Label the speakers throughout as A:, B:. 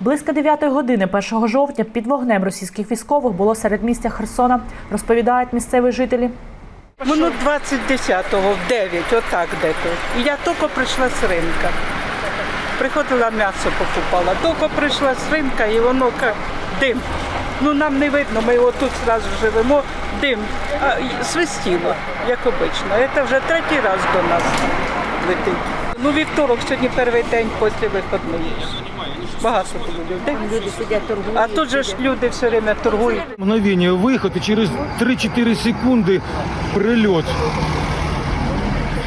A: Близько 9 години 1 жовтня під вогнем російських військових було серед містя Херсона, розповідають місцеві жителі.
B: Воно 20-10-го в 9, отак де-то. І я тільки прийшла з ринка. Приходила м'ясо покупала. Тільки прийшла з ринка і воно ка- дим. Ну нам не видно, ми отут зразу живемо, дим. Свистіло, як обично. Це вже третій раз до нас летить. Ну, вівторок сьогодні перший день після виходної. Багато було людей.
C: Люди сидять торгують.
B: А тут же ж люди все время торгують.
D: Мгновение выход и через 3-4 секунды прильот.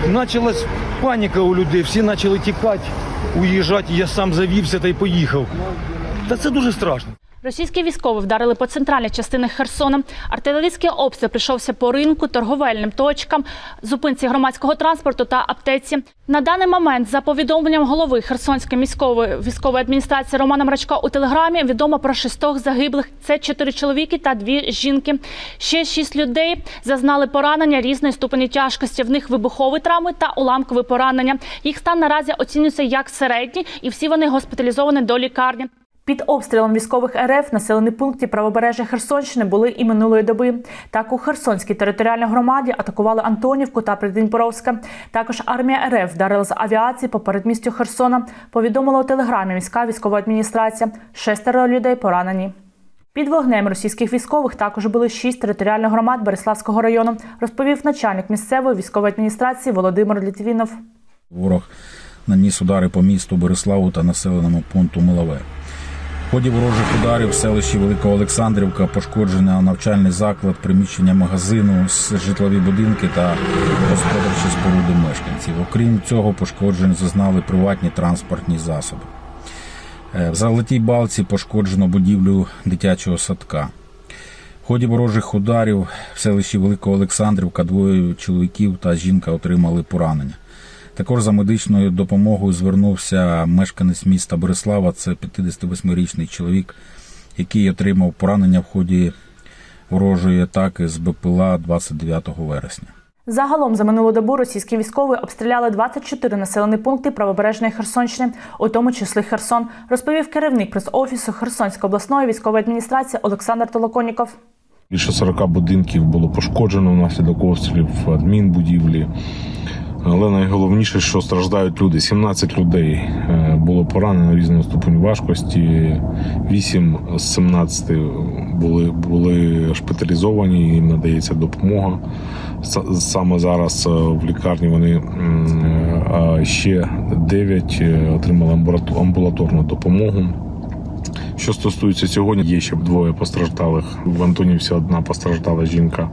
D: Началась паніка у людей, всі почали тікати, уїжджати. Я сам завівся та й поїхав. Та це дуже страшно.
E: Російські військові вдарили по центральній частині Херсона. Артилерійський обстріл прийшовся по ринку, торговельним точкам, зупинці громадського транспорту та аптеці. На даний момент, за повідомленням голови Херсонської міської військової адміністрації Романа Мрачка у телеграмі, відомо про шістох загиблих. Це чотири чоловіки та дві жінки. Ще шість людей зазнали поранення різної ступені тяжкості. В них вибухові травми та уламкові поранення. Їх стан наразі оцінюється як середній, і всі вони госпіталізовані до лікарні.
A: Під обстрілом військових РФ населені пункти правобережжя Херсонщини були і минулої доби. Так у Херсонській територіальній громаді атакували Антонівку та Придніпровська. Також армія РФ вдарила з авіації по передмістю Херсона. Повідомила у телеграмі міська військова адміністрація. Шестеро людей поранені. Під вогнем російських військових також були шість територіальних громад Береславського району, розповів начальник місцевої військової адміністрації Володимир Літвінов.
F: Ворог наніс удари по місту Бориславу та населеному пункту Милове. В ході ворожих ударів в селищі Велика Олександрівка пошкоджено навчальний заклад, приміщення магазину, житлові будинки та господарчі споруди мешканців. Окрім цього, пошкоджень зазнали приватні транспортні засоби. Е, В Золотій Балці пошкоджено будівлю дитячого садка. В ході ворожих ударів в селищі Велика Олександрівка двоє чоловіків та жінка отримали поранення. Також за медичною допомогою звернувся мешканець міста Борислава. Це 58-річний чоловік, який отримав поранення в ході ворожої атаки з БПЛА 29 вересня.
A: Загалом за минулу добу російські військові обстріляли 24 населені пункти правобережної Херсонщини, у тому числі Херсон, розповів керівник прес-офісу Херсонської обласної військової адміністрації Олександр Толоконіков.
G: Більше 40 будинків було пошкоджено внаслідок обстрілів, адмінбудівлі. Але найголовніше, що страждають люди. 17 людей е, було поранено різного ступеню важкості. 8 з 17 були, були шпиталізовані, їм надається допомога. Саме зараз е, в лікарні вони е, ще 9 отримали амбулаторну допомогу. Що стосується сьогодні, є ще двоє постраждалих. В Антонівці одна постраждала жінка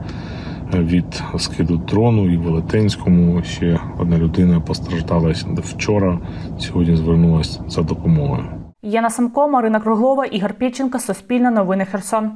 G: від скиду дрону і Велетенському. Ще одна людина постраждала вчора. Сьогодні звернулася за допомогою.
A: Яна Самко, Марина Круглова, Ігор Піченко, Суспільне новини Херсон.